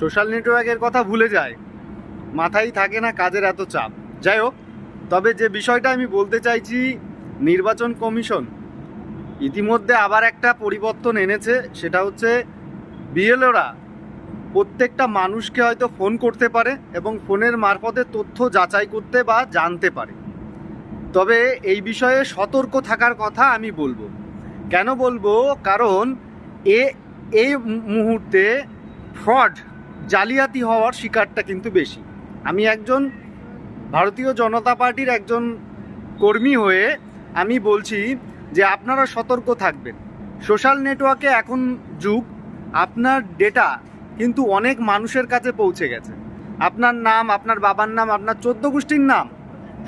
Social নেটওয়ার্কের কথা ভুলে যায় মাথায় থাকে না কাজের এত চাপ। যাই হোক, তবে যে বিষয়টা আমি বলতে চাইছি, নির্বাচন কমিশন ইতিমধ্যে আবার একটা পরিবর্তন এনেছে, সেটা হচ্ছে বিএলওরা প্রত্যেকটা মানুষকে হয়তো ফোন করতে পারে এবং ফোনের মারফতে তথ্য যাচাই করতে বা জানতে পারে। তবে এই বিষয়ে সতর্ক থাকার কথা আমি বলব। কেন বলব? কারণ এ, এই মুহূর্তে ফ্রড জালিয়াতি হওয়ার শিকারটা কিন্তু বেশি। আমি একজন ভারতীয় জনতা পার্টির একজন কর্মী হয়ে আমি বলছি যে আপনারা সতর্ক থাকবেন। সোশ্যাল নেটওয়ার্কে এখন যুগ, আপনার ডেটা কিন্তু অনেক মানুষের কাছে পৌঁছে গেছে। আপনার নাম, আপনার বাবার নাম, আপনার চোদ্দ গোষ্ঠীর নাম,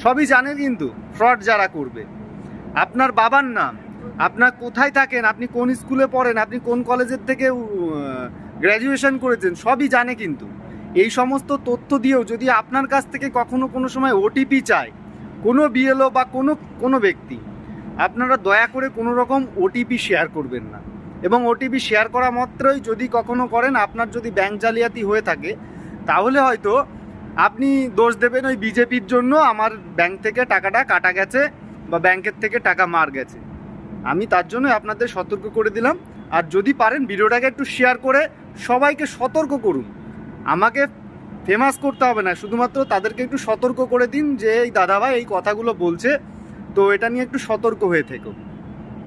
সবই জানে কিন্তু ফ্রড যারা করবে। আপনার বাবার নাম, আপনার কোথায় থাকেন, আপনি কোন স্কুলে পড়েন, আপনি কোন কলেজের থেকে গ্র্যাজুয়েশন করেছেন, সবই জানে কিন্তু। এই সমস্ত তথ্য দিয়েও যদি আপনার কাছ থেকে কখনো কোনো সময় ওটিপি চায়, কোনো বিএলও বা কোনো কোনো ব্যক্তি, আপনারা দয়া করে কোনো রকম ওটিপি শেয়ার করবেন না। এবং ওটিপি শেয়ার করা মাত্রই যদি কখনো করেন, আপনার যদি ব্যাংক জালিয়াতি হয়ে থাকে, তাহলে হয়তো আপনি দোষ দেবেন ওই বিজেপির জন্য, আমার ব্যাংক থেকে টাকাটা কাটা গেছে বা ব্যাংকের থেকে টাকা মার গেছে। আমি তার জন্য আপনাদের সতর্ক করে দিলাম। আর যদি পারেন ভিডিওটাকে একটু শেয়ার করে সবাইকে সতর্ক করুন। আমাকে ফেমাস করতে হবে না, শুধুমাত্র তাদেরকে একটু সতর্ক করে দিন যে, এই দাদাভাই এই কথাগুলো বলছে। তো এটা নিয়ে একটু সতর্ক হয়ে থেকো।